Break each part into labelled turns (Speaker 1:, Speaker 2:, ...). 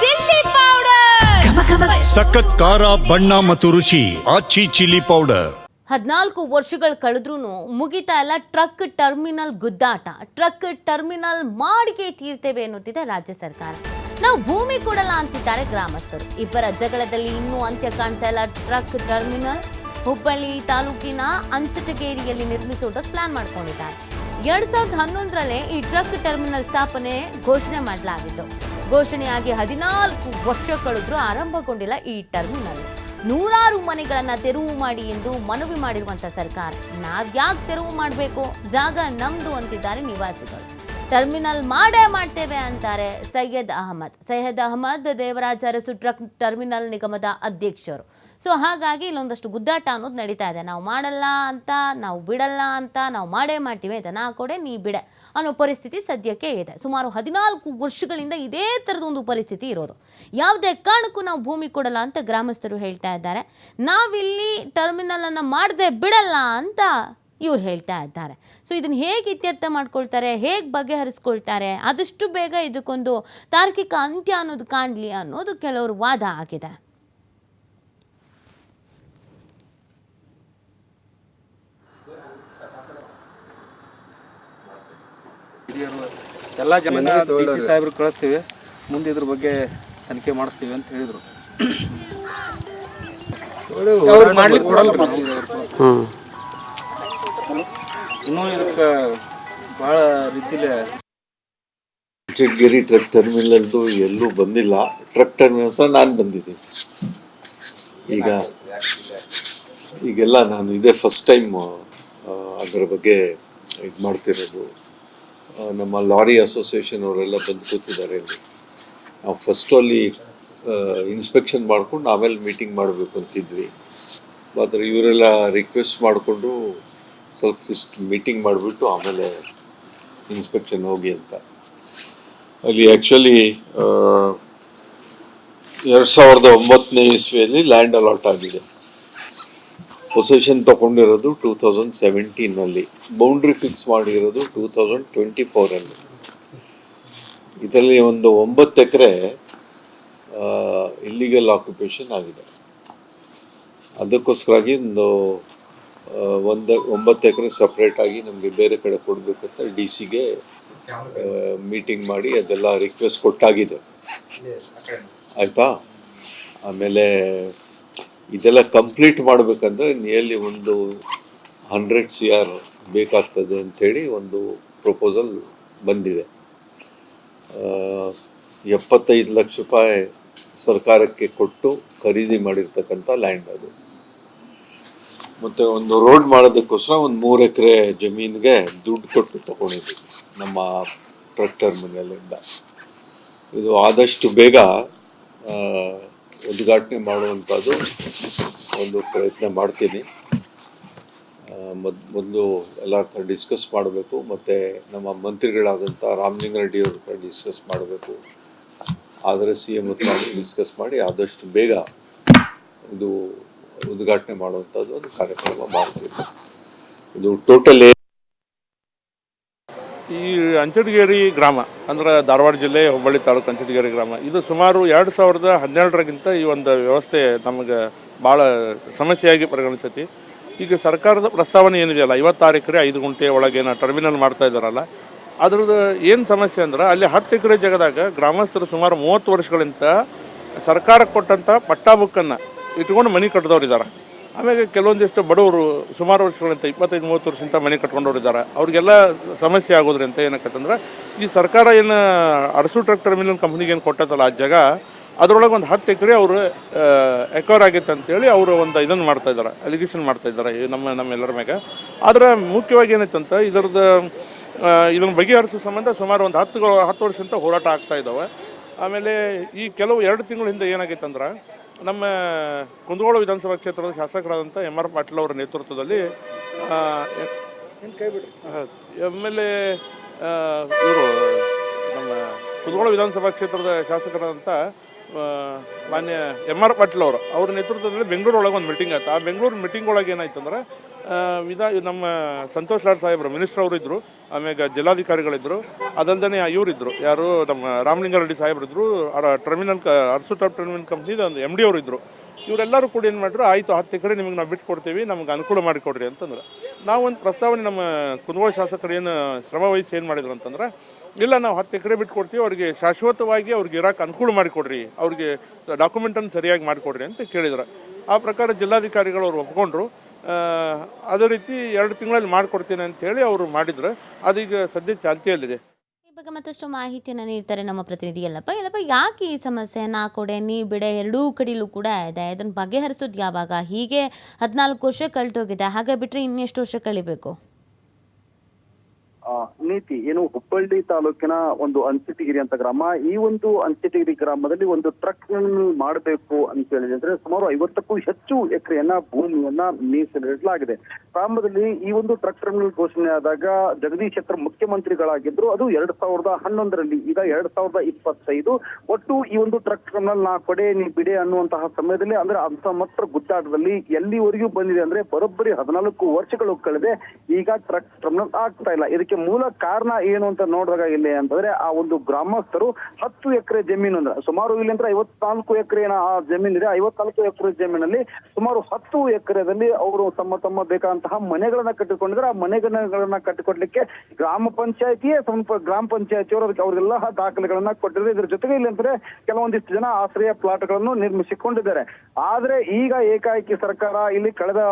Speaker 1: Chilli powder.
Speaker 2: ಸಖತ್ ಖಾರ ಬಣ್ಣ ಮತ್ತು ರುಚಿ ಆಚಿ ಚಿಲ್ಲಿ ಪೌಡರ್.
Speaker 3: ಹದಿನಾಲ್ಕು ವರ್ಷಗಳು ಕಳೆದ್ರೂ ಮುಗಿತಾ ಇಲ್ಲ ಟ್ರಕ್ ಟರ್ಮಿನಲ್ ಗುದ್ದಾಟ. ಟ್ರಕ್ ಟರ್ಮಿನಲ್ ಮಾಡಿಗೆ ತೀರ್ತೇವೆ ಎನ್ನುತ್ತಿದೆ ರಾಜ್ಯ ಸರ್ಕಾರ. ನಾವು ಭೂಮಿ ಕೊಡಲ್ಲ ಅಂತಿದ್ದಾರೆ ಗ್ರಾಮಸ್ಥರು. ಇಬ್ಬರ ಜಗಳದಲ್ಲಿ ಇನ್ನೂ ಅಂತ್ಯ ಕಾಣ್ತಾ ಇಲ್ಲ ಟ್ರಕ್ ಟರ್ಮಿನಲ್. ಹುಬ್ಬಳ್ಳಿ ತಾಲೂಕಿನ ಅಂಚಟಗೇರಿಯಲ್ಲಿ ನಿರ್ಮಿಸುವುದಕ್ಕೆ ಪ್ಲಾನ್ ಮಾಡ್ಕೊಂಡಿದ್ದಾರೆ. ಎರಡ್ ಸಾವಿರದ ಹನ್ನೊಂದರಲ್ಲೇ ಈ ಟ್ರಕ್ ಟರ್ಮಿನಲ್ ಸ್ಥಾಪನೆ ಘೋಷಣೆ ಮಾಡಲಾಗಿತ್ತು. ಘೋಷಣೆಯಾಗಿ ಹದಿನಾಲ್ಕು ವರ್ಷ ಕಳೆದ್ರೂ ಆರಂಭಗೊಂಡಿಲ್ಲ ಈ ಟರ್ಮಿನಲ್. ನೂರಾರು ಮನೆಗಳನ್ನು ತೆರವು ಮಾಡಿ ಎಂದು ಮನವಿ ಮಾಡಿರುವಂತ ಸರ್ಕಾರ. ನಾವ್ಯಾಕೆ ತೆರವು ಮಾಡಬೇಕು? ಜಾಗ ನಮ್ದು ಅಂತಿದ್ದಾರೆ ನಿವಾಸಿಗಳು. ಟರ್ಮಿನಲ್ ಮಾಡೇ ಮಾಡ್ತೇವೆ ಅಂತಾರೆ ಸೈಯದ್ ಅಹಮದ್. ಸೈಯದ್ ಅಹಮದ್ ದೇವರಾಜ ಅರಸು ಟ್ರಕ್ ಟರ್ಮಿನಲ್ ನಿಗಮದ ಅಧ್ಯಕ್ಷರು. ಸೊ ಹಾಗಾಗಿ ಇಲ್ಲೊಂದಷ್ಟು ಗುದ್ದಾಟ ಅನ್ನೋದು ನಡೀತಾ ಇದೆ. ನಾವು ಮಾಡಲ್ಲ ಅಂತ, ನಾವು ಬಿಡಲ್ಲ ಅಂತ, ನಾವು ಮಾಡೇ ಮಾಡ್ತೀವಿ ಅಂತ ನಾ ಕೊಡೆ ನೀ ಬಿಡೆ ಅನ್ನೋ ಪರಿಸ್ಥಿತಿ ಸದ್ಯಕ್ಕೆ ಇದೆ. ಸುಮಾರು ಹದಿನಾಲ್ಕು ವರ್ಷಗಳಿಂದ ಇದೇ ಥರದ ಒಂದು ಪರಿಸ್ಥಿತಿ ಇರೋದು. ಯಾವುದೇ ಕಾರಣಕ್ಕೂ ನಾವು ಭೂಮಿ ಕೊಡಲ್ಲ ಅಂತ ಗ್ರಾಮಸ್ಥರು ಹೇಳ್ತಾ ಇದ್ದಾರೆ. ನಾವಿಲ್ಲಿ ಟರ್ಮಿನಲನ್ನು ಮಾಡದೆ ಬಿಡಲ್ಲ ಅಂತ ಇವ್ರು ಹೇಳ್ತಾ ಇದ್ದಾರೆ. ಸೊ ಇದನ್ನು ಹೇಗೆ ಇತ್ಯರ್ಥ ಮಾಡ್ಕೊಳ್ತಾರೆ ಹೇಗೆ ಬಗೆಹರಿಸ್ಕೊಳ್ತಾರೆ ಆದಷ್ಟು ಬೇಗ ಇದಕ್ಕೊಂದು ತಾರ್ಕಿಕ ಅಂತ್ಯ ಅನ್ನೋದು ಕಾಣಲಿ ಅನ್ನೋದು ಕೆಲವರು ವಾದ ಆಗಿದೆ
Speaker 4: ಎಲ್ಲ ಜನ ಡಿ ಸಿ ಸಾಹೇಬ್ರು ಕಳಿಸ್ತೀವಿ. ಮುಂದೆ ಇದ್ರ ಬಗ್ಗೆ ತನಿಖೆ ಮಾಡಿಸ್ತೀವಿ ಅಂತ ಹೇಳಿದ್ರು. ಅವ್ರು ಮಾಡ್ಲಿಕ್ಕೆ ಕೊಡಲ್ಲ. ಇನ್ನೂ ಇದಕ್ಕೆ ಭಾಳ ರೀತಿಲಿ
Speaker 5: ಟ್ರಕ್ ಟರ್ಮಿನಲ್ದು ಎಲ್ಲೂ ಬಂದಿಲ್ಲ. ಟ್ರಕ್ ಟರ್ಮಿನಲ್ ಹತ್ರ ನಾನು ಬಂದಿದ್ದೀನಿ. ಈಗ ಈಗೆಲ್ಲ ನಾನು ಇದೇ ಫಸ್ಟ್ ಟೈಮ್ ಅದರ ಬಗ್ಗೆ ಇದು ಮಾಡ್ತಿರೋದು. ನಮ್ಮ ಲಾರಿ ಅಸೋಸಿಯೇಷನ್ ಅವರೆಲ್ಲ ಬಂದು ಕೂತಿದ್ದಾರೆ ಇಲ್ಲಿ. ನಾವು ಫಸ್ಟು ಅಲ್ಲಿ ಇನ್ಸ್ಪೆಕ್ಷನ್ ಮಾಡ್ಕೊಂಡು ಆಮೇಲೆ ಮೀಟಿಂಗ್ ಮಾಡಬೇಕು ಅಂತಿದ್ವಿ. ಆದರೆ ಇವರೆಲ್ಲ ರಿಕ್ವೆಸ್ಟ್ ಮಾಡಿಕೊಂಡು ಸ್ವಲ್ಪ ಇಸ್ಟ್ ಮೀಟಿಂಗ್ ಮಾಡಿಬಿಟ್ಟು ಆಮೇಲೆ ಇನ್ಸ್ಪೆಕ್ಷನ್ ಹೋಗಿ ಅಂತ. ಅಲ್ಲಿ ಆ್ಯಕ್ಚುಲಿ ಎರಡು ಸಾವಿರದ ಒಂಬತ್ತನೇ ಇಸ್ವಿಯಲ್ಲಿ ಲ್ಯಾಂಡ್ ಅಲಾಟ್ ಆಗಿದೆ. ಪೊಸೆಷನ್ ತಗೊಂಡಿರೋದು ಟೂ ತೌಸಂಡ್ ಸೆವೆಂಟೀನಲ್ಲಿ ಬೌಂಡ್ರಿ ಫಿಕ್ಸ್ ಮಾಡಿರೋದು ಟೂ ತೌಸಂಡ್ ಟ್ವೆಂಟಿ ಫೋರಲ್ಲಿ ಇದರಲ್ಲಿ ಒಂದು ಒಂಬತ್ತು ಎಕರೆ ಇಲ್ಲಿಗಲ್ ಆಕ್ಯುಪೇಷನ್ ಆಗಿದೆ. ಅದಕ್ಕೋಸ್ಕರಾಗಿ ಒಂದು ಒಂದು ಒಂಬತ್ತು ಎಕರೆ ಸಪ್ರೇಟಾಗಿ ನಮಗೆ ಬೇರೆ ಕಡೆ ಕೊಡಬೇಕು ಅಂತ ಡಿ ಸಿಗೆ ಮೀಟಿಂಗ್ ಮಾಡಿ ಅದೆಲ್ಲ ರಿಕ್ವೆಸ್ಟ್ ಕೊಟ್ಟಾಗಿದೆ. ಆಯಿತಾ? ಆಮೇಲೆ ಇದೆಲ್ಲ ಕಂಪ್ಲೀಟ್ ಮಾಡಬೇಕಂದ್ರೆ ನಿಯರ್ಲಿ ಒಂದು ಹಂಡ್ರೆಡ್ ಸಿ ಆರ್ ಬೇಕಾಗ್ತದೆ ಅಂಥೇಳಿ ಒಂದು ಪ್ರಪೋಸಲ್ ಬಂದಿದೆ. ಎಪ್ಪತ್ತೈದು ಲಕ್ಷ ರೂಪಾಯಿ ಸರ್ಕಾರಕ್ಕೆ ಕೊಟ್ಟು ಖರೀದಿ ಮಾಡಿರ್ತಕ್ಕಂಥ ಲ್ಯಾಂಡ್ ಅದು. ಮತ್ತು ಒಂದು ರೋಡ್ ಮಾಡೋದಕ್ಕೋಸ್ಕರ ಒಂದು ಮೂರು ಎಕರೆ ಜಮೀನಿಗೆ ದುಡ್ಡು ಕೊಟ್ಟು ತಗೊಂಡಿದ್ವಿ ನಮ್ಮ ಟ್ರ್ಯಾಕ್ಟರ್ ಮನೆಯಲ್ಲಿಂದ. ಇದು ಆದಷ್ಟು ಬೇಗ ಉದ್ಘಾಟನೆ ಮಾಡುವಂಥದ್ದು ಒಂದು ಪ್ರಯತ್ನ ಮಾಡ್ತೀನಿ. ಮೊದ್, ಮೊದಲು ಎಲ್ಲ ಹತ್ರ ಡಿಸ್ಕಸ್ ಮಾಡಬೇಕು, ಮತ್ತು ನಮ್ಮ ಮಂತ್ರಿಗಳಾದಂಥ ರಾಮಲಿಂಗಾರೆಡ್ಡಿ ಅವ್ರ ಹತ್ರ ಡಿಸ್ಕಸ್ ಮಾಡಬೇಕು. ಆದರೆ ಸಿ ಎಂ ಹತ್ರ ಡಿಸ್ಕಸ್ ಮಾಡಿ ಆದಷ್ಟು ಬೇಗ ಇದು ಉದ್ಘಾಟನೆ ಮಾಡುವಂಥದ್ದು ಒಂದು ಕಾರ್ಯಕ್ರಮ ಮಾಡ್ತೀವಿ. ಇದು ಟೋಟಲ್
Speaker 6: ಈ ಅಂಚಟಗೇರಿ ಗ್ರಾಮ, ಅಂದ್ರೆ ಧಾರವಾಡ ಜಿಲ್ಲೆ, ಹುಬ್ಬಳ್ಳಿ ತಾಲೂಕು ಅಂಚಟಗೇರಿ ಗ್ರಾಮ, ಇದು ಸುಮಾರು ಎರಡು ಸಾವಿರದ ಹನ್ನೆರಡರಗಿಂತ ಈ ಒಂದು ವ್ಯವಸ್ಥೆ ನಮಗೆ ಭಾಳ ಸಮಸ್ಯೆಯಾಗಿ ಪರಿಗಣಿಸತಿ. ಈಗ ಸರ್ಕಾರದ ಪ್ರಸ್ತಾವನೆ ಏನಿದೆಯಲ್ಲ ಐವತ್ತಾರು ಎಕರೆ ಐದು ಗುಂಟೆ ಒಳಗೇನ ಟರ್ಮಿನಲ್ ಮಾಡ್ತಾ ಇದ್ದಾರಲ್ಲ, ಅದ್ರದ್ದು ಏನು ಸಮಸ್ಯೆ ಅಂದ್ರೆ ಅಲ್ಲಿ ಹತ್ತು ಎಕರೆ ಜಾಗದಾಗ ಗ್ರಾಮಸ್ಥರು ಸುಮಾರು ಮೂವತ್ತು ವರ್ಷಗಳಿಂದ ಸರ್ಕಾರ ಕೊಟ್ಟಂಥ ಪಟ್ಟಾ ಬುಕ್ಕನ್ನು ಇಟ್ಕೊಂಡು ಮನೆ ಕಟ್ಟಿದವ್ರು ಇದ್ದಾರೆ. ಆಮೇಲೆ ಕೆಲವೊಂದಿಷ್ಟು ಬಡವರು ಸುಮಾರು ವರ್ಷಗಳಿಂದ ಇಪ್ಪತ್ತೈದು, ಮೂವತ್ತು ವರ್ಷದಿಂದ ಮನೆ ಕಟ್ಕೊಂಡವ್ರು ಇದ್ದಾರೆ. ಅವ್ರಿಗೆಲ್ಲ ಸಮಸ್ಯೆ ಆಗೋದ್ರಿಂದ ಏನಕ್ಕಂತಂದ್ರೆ, ಈ ಸರ್ಕಾರ ಏನು ಅರಸು ಟ್ರ್ಯಾಕ್ಟರ್ ಮಿಲ್ ಕಂಪ್ನಿಗೆ ಏನು ಕೊಟ್ಟದಲ್ಲ ಆ ಜಾಗ, ಅದರೊಳಗೆ ಒಂದು ಹತ್ತು ಎಕರೆ ಅವರು ಎಕ್ವರ್ ಆಗಿತ್ತು ಅಂತೇಳಿ ಅವರು ಒಂದು ಇದನ್ನು ಮಾಡ್ತಾ ಇದ್ದಾರೆ ಅಲಿಗೇಷನ್ ಮಾಡ್ತಾ ಇದ್ದಾರೆ ನಮ್ಮ ನಮ್ಮ ನಮ್ಮೆಲ್ಲರ ಮ್ಯಾಗ. ಆದರೆ ಮುಖ್ಯವಾಗಿ ಏನಾಯ್ತಂತ ಇದರದ್ದು ಇದನ್ನು ಬಗೆಹರಿಸೋ ಸಂಬಂಧ ಸುಮಾರು ಒಂದು ಹತ್ತು ಹತ್ತು ವರ್ಷದಿಂದ ಹೋರಾಟ ಆಗ್ತಾ ಇದ್ದಾವೆ. ಆಮೇಲೆ ಈ ಕೆಲವು ಎರಡು ತಿಂಗಳ ಹಿಂದೆ ಏನಾಗೈತೆ ಅಂದ್ರೆ ನಮ್ಮ ಕುಂದಗೋಳ ವಿಧಾನಸಭಾ ಕ್ಷೇತ್ರದ ಶಾಸಕರಾದಂಥ ಎಂ ಆರ್ ಪಾಟೀಲ್ ಅವರ ನೇತೃತ್ವದಲ್ಲಿ ಎಂ ಎಲ್ ಎ ಇವರು ನಮ್ಮ ಕುಂದಗೋಳ ವಿಧಾನಸಭಾ ಕ್ಷೇತ್ರದ ಶಾಸಕರಾದಂಥ ಮಾನ್ಯ ಎಂ ಆರ್ ಪಾಟೀಲ್ ಅವರು ಅವ್ರ ನೇತೃತ್ವದಲ್ಲಿ ಬೆಂಗಳೂರು ಒಳಗೆ ಒಂದು ಮೀಟಿಂಗ್ ಆಯ್ತು. ಆ ಬೆಂಗಳೂರು ಮೀಟಿಂಗ್ ಒಳಗೆ ಏನಾಯ್ತು ಅಂದ್ರೆ ಆ, ವಿಧಾ ನಮ್ಮ ಸಂತೋಷ್ ಲಾಡ್ ಸಾಹೇಬ್ರು ಮಿನಿಸ್ಟರ್ ಅವರು ಇದ್ರು ಆಮ್ಯಾಗ ಜಿಲ್ಲಾಧಿಕಾರಿಗಳಿದ್ರು ಅದಲ್ದೇ ಇವರಿದ್ರು ಯಾರು? ನಮ್ಮ ರಾಮಲಿಂಗಾರೆಡ್ಡಿ ಸಾಹೇಬ್ರಿದ್ರು ಟರ್ಮಿನಲ್ ಅರ್ಸು ಟಾಪ್ ಟರ್ಮಿನಲ್ ಕಂಪ್ನಿದು ಒಂದು ಎಂ ಡಿ ಅವರು ಇದ್ರು. ಇವರೆಲ್ಲರೂ ಕೂಡ ಏನು ಮಾಡಿದ್ರು ಆಯಿತು ಹತ್ತು ಎಕರೆ ನಿಮಗೆ ನಾವು ಬಿಟ್ಟು ಕೊಡ್ತೀವಿ ನಮ್ಗೆ ಅನುಕೂಲ ಮಾಡಿಕೊಡ್ರಿ ಅಂತಂದ್ರೆ. ನಾವು ಒಂದು ಪ್ರಸ್ತಾವನೆ ನಮ್ಮ ಕುಂದಗೋಳ ಶಾಸಕರು ಏನು ಶ್ರಮ ವಹಿಸಿ ಏನು ಮಾಡಿದ್ರು ಅಂತಂದ್ರೆ ಇಲ್ಲ ನಾವು ಹತ್ತು ಎಕರೆ ಬಿಟ್ಟು ಕೊಡ್ತೀವಿ ಅವ್ರಿಗೆ ಶಾಶ್ವತವಾಗಿ ಅವ್ರಿಗೆ ಇರೋಕೆ ಅನುಕೂಲ ಮಾಡಿಕೊಡ್ರಿ ಅವ್ರಿಗೆ ಡಾಕ್ಯುಮೆಂಟನ್ನು ಸರಿಯಾಗಿ ಮಾಡಿಕೊಡ್ರಿ ಅಂತ ಕೇಳಿದ್ರು. ಆ ಪ್ರಕಾರ ಜಿಲ್ಲಾಧಿಕಾರಿಗಳು ಅವ್ರು ಒಪ್ಕೊಂಡ್ರು. ಅದೇ ರೀತಿ ಎರಡು ತಿಂಗಳಲ್ಲಿ ಮಾಡಿಕೊಡ್ತೀನಿ ಅಂತ ಹೇಳಿ ಅವರು ಮಾಡಿದ್ರು. ಅದೀಗ ಸದ್ಯ ಚಾಲ್ತಿಯಲ್ಲಿದೆ.
Speaker 3: ಈ ಬಗ್ಗೆ ಮತ್ತಷ್ಟು ಮಾಹಿತಿಯನ್ನು ನೀಡ್ತಾರೆ ನಮ್ಮ ಪ್ರತಿನಿಧಿ ಎಲ್ಲಪ್ಪ ಎಲ್ಲಪ್ಪ ಯಾಕೆ ಈ ಸಮಸ್ಯೆ ನಾ ಕೊಡೆ ನೀ ಬಿಡೆ ಎರಡೂ ಕಡೆಯಲ್ಲೂ ಕೂಡ ಇದೆ. ಇದನ್ನು ಬಗೆಹರಿಸೋದು ಯಾವಾಗ? ಹೀಗೆ ಹದಿನಾಲ್ಕು ವರ್ಷ ಕಳೆದೋಗಿದೆ. ಹಾಗೆ ಬಿಟ್ಟರೆ ಇನ್ನೆಷ್ಟು ವರ್ಷ ಕಳಿಬೇಕು?
Speaker 7: ಆ, ನೀತಿ, ಏನು ಹುಬ್ಬಳ್ಳಿ ತಾಲೂಕಿನ ಒಂದು ಅಂಚಿಟಿಗಿರಿ ಅಂತ ಗ್ರಾಮ, ಈ ಒಂದು ಅಂಚಿಟಿಗಿರಿ ಗ್ರಾಮದಲ್ಲಿ ಒಂದು ಟ್ರಕ್ ಮಾಡಬೇಕು ಅಂತ ಹೇಳಿದ್ರೆ ಸುಮಾರು ಐವತ್ತಕ್ಕೂ ಹೆಚ್ಚು ಎಕರೆಯನ್ನ ಭೂಮಿಯನ್ನ ಮೀಸಲಿಡಲಾಗಿದೆ. ಗ್ರಾಮದಲ್ಲಿ ಈ ಒಂದು ಟ್ರಕ್ ಟರ್ಮಿನಲ್ ಘೋಷಣೆ ಆದಾಗ ಜಗದೀಶ್ ಶೆಟ್ಟರ್ ಮುಖ್ಯಮಂತ್ರಿಗಳಾಗಿದ್ರು. ಅದು ಎರಡ್ ಸಾವಿರದ ಹನ್ನೊಂದರಲ್ಲಿ, ಈಗ ಎರಡ್ ಸಾವಿರದ ಇಪ್ಪತ್ತೈದು. ಒಟ್ಟು ಈ ಒಂದು ಟ್ರಕ್ ಟರ್ಮಿನಲ್ ನಾ ಕೊಡೆ, ನೀ ಬಿಡೆ ಅನ್ನುವಂತಹ ಸಮಯದಲ್ಲಿ ಅಂದ್ರೆ ಅಂತ ಮಾತ್ರ ಗುದ್ದಾಟದಲ್ಲಿ ಎಲ್ಲಿವರೆಗೂ ಬಂದಿದೆ ಅಂದ್ರೆ ಬರೋಬ್ಬರಿ ಹದಿನಾಲ್ಕು ವರ್ಷಗಳು ಕಳೆದೆ ಈಗ ಟ್ರಕ್ ಟರ್ಮಿನಲ್ ಆಗ್ತಾ ಇಲ್ಲ. ಇದಕ್ಕೆ ಮೂಲ ಕಾರಣ ಏನು ಅಂತ ನೋಡಿದಾಗ ಇಲ್ಲಿ ಅಂತಂದ್ರೆ ಆ ಒಂದು ಗ್ರಾಮಸ್ಥರು ಹತ್ತು ಎಕರೆ ಜಮೀನು ಅಂದ್ರೆ ಸುಮಾರು ಇಲ್ಲಿ ಅಂದ್ರೆ ಐವತ್ನಾಲ್ಕು ಎಕರೆ ಆ ಜಮೀನಿದೆ. ಐವತ್ನಾಲ್ಕು ಎಕರೆ ಜಮೀನಲ್ಲಿ ಸುಮಾರು ಹತ್ತು ಎಕರೆದಲ್ಲಿ ಅವರು ತಮ್ಮ ತಮ್ಮ ಬೇಕಾದಂತಹ ಮನೆಗಳನ್ನ ಕಟ್ಟಿಕೊಂಡಿದ್ರೆ ಆ ಮನೆಗಳನ್ನ ಕಟ್ಟಿಕೊಡ್ಲಿಕ್ಕೆ ಗ್ರಾಮ ಪಂಚಾಯತಿಯೇ ಸ್ವಲ್ಪ ಗ್ರಾಮ ಪಂಚಾಯತಿಯವರು ಅದಕ್ಕೆ ಅವ್ರಿಗೆಲ್ಲ ದಾಖಲೆಗಳನ್ನ ಕೊಟ್ಟಿದ್ದಾರೆ. ಇದ್ರ ಜೊತೆಗೆ ಇಲ್ಲಿ ಅಂದ್ರೆ ಕೆಲವೊಂದಿಷ್ಟು ಜನ ಆಶ್ರಯ ಪ್ಲಾಟ್ಗಳನ್ನು ನಿರ್ಮಿಸಿಕೊಂಡಿದ್ದಾರೆ. ಆದ್ರೆ ಈಗ ಏಕಾಏಕಿ ಸರ್ಕಾರ ಇಲ್ಲಿ ಕಳೆದ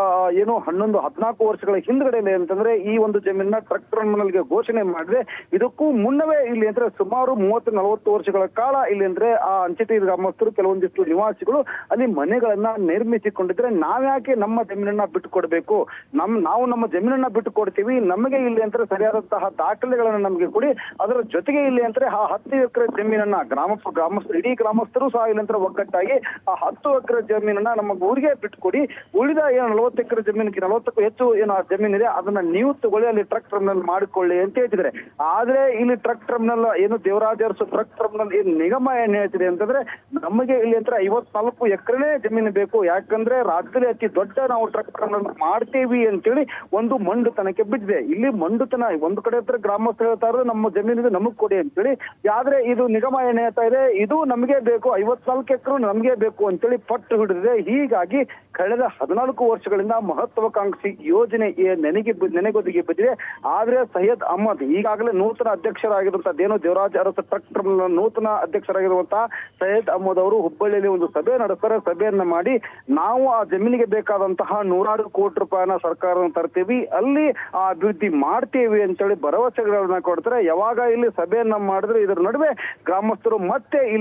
Speaker 7: ಏನು ಹನ್ನೊಂದು, ಹದಿನಾಲ್ಕು ವರ್ಷಗಳ ಹಿಂದ್ಗಡೆ ಅಂತಂದ್ರೆ ಈ ಒಂದು ಜಮೀನ ಟ್ರಕ್ ಟರ್ಮಿನಲ್ಗೆ ಘೋಷಣೆ ಮಾಡಿದ್ರೆ ಇದಕ್ಕೂ ಮುನ್ನವೇ ಇಲ್ಲಿ ಅಂದ್ರೆ ಸುಮಾರು ಮೂವತ್ತು, ನಲವತ್ತು ವರ್ಷಗಳ ಕಾಲ ಇಲ್ಲಿ ಅಂದ್ರೆ ಆ ಅಂಚೆಟಿ ಗ್ರಾಮಸ್ಥರು ಕೆಲವೊಂದಿಷ್ಟು ನಿವಾಸಿಗಳು ಅಲ್ಲಿ ಮನೆಗಳನ್ನ ನಿರ್ಮಿಸಿಕೊಂಡಿದ್ರೆ ನಾವ್ಯಾಕೆ ನಮ್ಮ ಜಮೀನನ್ನ ಬಿಟ್ಟು ಕೊಡ್ಬೇಕು ನಮ್, ನಾವು ನಮ್ಮ ಜಮೀನನ್ನ ಬಿಟ್ಟು ಕೊಡ್ತೀವಿ ನಮಗೆ ಇಲ್ಲಿ ಅಂದ್ರೆ ಸರಿಯಾದಂತಹ ದಾಖಲೆಗಳನ್ನ ನಮಗೆ ಕೊಡಿ, ಅದರ ಜೊತೆಗೆ ಇಲ್ಲಿ ಅಂದ್ರೆ ಆ ಹತ್ತು ಎಕರೆ ಜಮೀನನ್ನ ಗ್ರಾಮ ಗ್ರಾಮಸ್ಥರು ಇಡೀ ಗ್ರಾಮಸ್ಥರು ಸಹ ಇಲ್ಲಿ ಅಂದ್ರೆ ಒಗ್ಗಟ್ಟಾಗಿ ಆ ಹತ್ತು ಎಕರೆ ಜಮೀನನ್ನ ನಮ್ಮ ಊರಿಗೆ ಬಿಟ್ಕೊಡಿ ಉಳಿದ ಏನು ನಲವತ್ತು ಎಕರೆ ಜಮೀನಿಗೆ ನಲವತ್ತಕ್ಕೂ ಹೆಚ್ಚು ಏನು ಆ ಜಮೀನಿದೆ, ಅದನ್ನ ನೀವು ತಗೊಳ್ಳಿ, ಅಲ್ಲಿ ಟ್ರಕ್ ಟರ್ಮಿನಲ್ ಮಾಡಿಕೊಳ್ಳಿ ಅಂತ ಹೇಳ್ತಿದ್ರೆ ಆದ್ರೆ ಇಲ್ಲಿ ಟ್ರಕ್ ಟರ್ಮಿನಲ್ ಏನು ದೇವರಾಜರ್ಸ್ ಟ್ರಕ್ ಟರ್ಮಿನಲ್ ಏನು ನಿಗಮ ಏನ್ ಹೇಳ್ತಿದೆ ಅಂತಂದ್ರೆ ನಮಗೆ ಇಲ್ಲಿ ಅಂತ ಐವತ್ನಾಲ್ಕು ಎಕರೆನೇ ಜಮೀನು ಬೇಕು. ಯಾಕಂದ್ರೆ ರಾಜ್ಯದಲ್ಲಿ ಅತಿ ದೊಡ್ಡ ನಾವು ಟ್ರಕ್ ಟರ್ಮಿನಲ್ ಮಾಡ್ತೀವಿ ಅಂತೇಳಿ ಒಂದು ಮಂಡುತನಕ್ಕೆ ಬಿದ್ದಿದೆ. ಇಲ್ಲಿ ಮಂಡುತನ ಒಂದು ಕಡೆ ಹತ್ರ ಗ್ರಾಮಸ್ಥರು ಹೇಳ್ತಾ ಇರೋದು ನಮ್ಮ ಜಮೀನಿಗೆ ನಮಗ್ ಕೊಡಿ ಅಂತೇಳಿ. ಆದ್ರೆ ಇದು ನಿಗಮ ಏನ್ ಹೇಳ್ತಾ ಇದೆ, ಇದು ನಮಗೆ ಬೇಕು. ಐವತ್ನಾಲ್ಕು ಎಕರೆ ನಮಗೆ ಬೇಕು ಅಂತೇಳಿ ಪಟ್ಟು ಹಿಡಿದಿದೆ. ಹೀಗಾಗಿ ಕಳೆದ ಹದಿನಾಲ್ಕು ವರ್ಷಗಳಿಂದ ಮಹತ್ವಾಕಾಂಕ್ಷಿ ಯೋಜನೆ ನೆನೆಗೆ ನೆನೆಗೊದಿಗೆ ಬಿದ್ದಿದೆ ಆದ್ರೆ ಸೈಯದ್ ಅಹಮದ್ ಈಗಾಗಲೇ ನೂತನ ಅಧ್ಯಕ್ಷರಾಗಿರುವಂತದ್ದೇನು ದೇವರಾಜ್ ಅರಸ ಟ್ರಕ್ ನೂತನ ಅಧ್ಯಕ್ಷರಾಗಿರುವಂತಹ ಸೈಯದ್ ಅಹಮದ್ ಅವರು ಹುಬ್ಬಳ್ಳಿಯಲ್ಲಿ ಒಂದು ಸಭೆ ನಡೆಸ್ತಾರೆ. ಸಭೆಯನ್ನ ಮಾಡಿ ನಾವು ಆ ಜಮೀನಿಗೆ ಬೇಕಾದಂತಹ ನೂರಾರು ಕೋಟಿ ರೂಪಾಯಿನ ಸರ್ಕಾರ ತರ್ತೀವಿ. ಅಲ್ಲಿ ಆ ಅಭಿವೃದ್ಧಿ ಮಾಡ್ತೀವಿ ಅಂತೇಳಿ ಭರವಸೆಗಳನ್ನ ಕೊಡ್ತಾರೆ. ಯಾವಾಗ ಇಲ್ಲಿ ಸಭೆಯನ್ನ ಮಾಡಿದ್ರೆ ಇದರ ನಡುವೆ ಗ್ರಾಮಸ್ಥರು ಮತ್ತೆ ಇಲ್ಲಿ